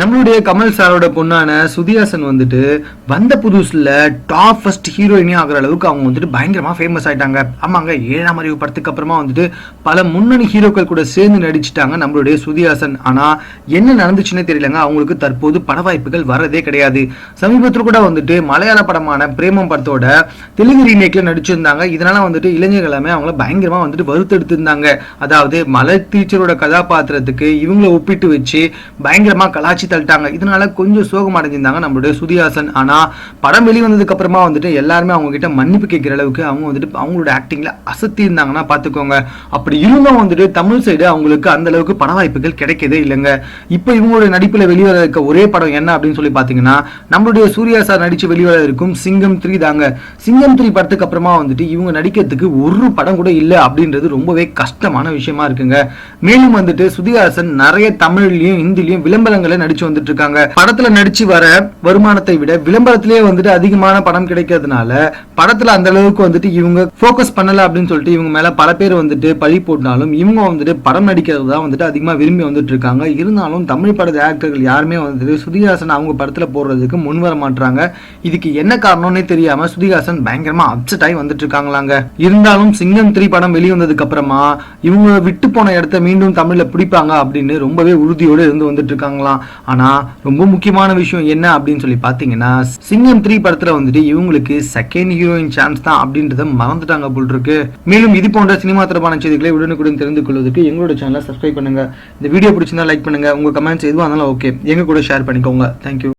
நம்மளுடைய கமல் சாரோட பொண்ணான சுதியாசன் வந்துட்டு வந்த புதுசுல டாப் ஃபர்ஸ்ட் ஹீரோயினே ஆகிற அளவுக்கு அவங்க வந்துட்டு பயங்கரமா ஃபேமஸ் ஆயிட்டாங்க. ஆமாங்க ஏழாம் அறிவு படத்துக்கு அப்புறமா வந்துட்டு பல முன்னணி ஹீரோக்கள் கூட சேர்ந்து நடிச்சிட்டாங்க நம்மளுடைய சுதியாசன் ஆனா என்ன நடந்துச்சுன்னே தெரியலங்க. அவங்களுக்கு தற்போது பட வாய்ப்புகள் வரதே கிடையாது. சமீபத்தில் கூட வந்துட்டு மலையாள படமான பிரேமம் படத்தோட தெலுங்கு ரீமேக்ல நடிச்சிருந்தாங்க. இதனால வந்துட்டு இளைஞர்கள் எல்லாமே அவங்கள பயங்கரமா வந்துட்டு வருத்தெடுத்துருந்தாங்க அதாவது மலர் டீச்சரோட கதாபாத்திரத்துக்கு இவங்களை ஒப்பிட்டு வச்சு பயங்கரமா கலாச்சி தள்ளிட்டாங்க. இதனால கொஞ்சம் சோகம் அடைஞ்சிருந்தாங்க நம்மளுடைய சுதிஹாசன். ஆனா படம் வெளிவந்ததுக்கு அப்புறமா வந்துட்டு எல்லாருமே அவங்க கிட்ட மன்னிப்பு கேட்கிற அளவுக்கு அவங்க வந்துட்டு அவங்களோட ஆக்டிங்ல அசத்தி இருந்தாங்கன்னா பாத்துக்கோங்க அப்படி இருந்தும் வந்துட்டு தமிழ் சைடு அவங்களுக்கு அந்த அளவுக்கு பட வாய்ப்புகள் கிடைக்கதே இல்லைங்க. இப்போ இவங்களோட நடிப்புல வெளிவர இருக்க ஒரே படம் என்ன அப்படின்னு சொல்லி பாத்தீங்கன்னா நம்மளுடைய சூர்யா சார் நடிச்சு வெளிவர இருக்கும் சிங்கம் த்ரீ தாங்க. சிங்கம் த்ரீ படத்துக்கு அப்புறமா வந்துட்டு இவங்க நடிக்கிறதுக்கு ஒரு படம் கூட இல்லை அப்படின்றது ரொம்பவே கஷ்டமான விஷயமா இருக்குங்க. மேலும் வந்துட்டு சுதிகாசன் நிறைய தமிழ்லயும் ஹிந்திலையும் விளம்பரங்களை நடி நடிச்சு வந்துட்டு இருக்காங்க படத்துல நடிச்சு வர வருமானத்தை விட விளம்பரத்திலேயே வந்துட்டு அதிகமான படம் கிடைக்கிறதுனால படத்துல அந்த அளவுக்கு வந்துட்டு இவங்க ஃபோக்கஸ் பண்ணல அப்படின்னு சொல்லிட்டு இவங்க மேல பல பேர் வந்துட்டு பழி போட்டாலும் இவங்க வந்துட்டு படம் நடிக்கிறது தான் வந்துட்டு அதிகமா விரும்பி வந்துட்டு இருக்காங்க இருந்தாலும் தமிழ் படத்து ஆக்டர்கள் யாருமே வந்துட்டு சுதிகாசன் அவங்க படத்துல போடுறதுக்கு முன் வர மாட்டாங்க இதுக்கு என்ன காரணம்னே தெரியாம சுதிகாசன் பயங்கரமா அப்செட் ஆகி வந்துட்டு இருக்காங்களாங்க இருந்தாலும் சிங்கம் த்ரீ படம் வெளிவந்ததுக்கு அப்புறமா இவங்க விட்டு போன இடத்த மீண்டும் தமிழ்ல பிடிப்பாங்க அப்படின்னு ரொம்பவே உறுதியோடு இருந்து வந்துட்டு இருக்காங்களாம் ஆனா ரொம்ப முக்கியமான விஷயம் என்ன அப்படின்னு சொல்லி பாத்தீங்கன்னா சிங்கம் த்ரீ படத்துல வந்துட்டு இவங்களுக்கு செகண்ட் ஹீரோயின் சான்ஸ் தான் அப்படின்றத மறந்துட்டாங்க போல் இருக்கு. மேலும் இது போன்ற சினிமா தொடர்பான செய்திகளை உடனுக்குடன் தெரிந்து கொள்வதற்கு எங்களோட சேனலை சப்ஸ்கிரைப் பண்ணுங்க. இந்த வீடியோ பிடிச்சிருந்தா லைக் பண்ணுங்க. உங்க கமெண்ட்ஸ் எதுவாக இருந்தாலும் ஓகே எங்க கூட ஷேர் பண்ணிக்கோங்க. தேங்க்யூ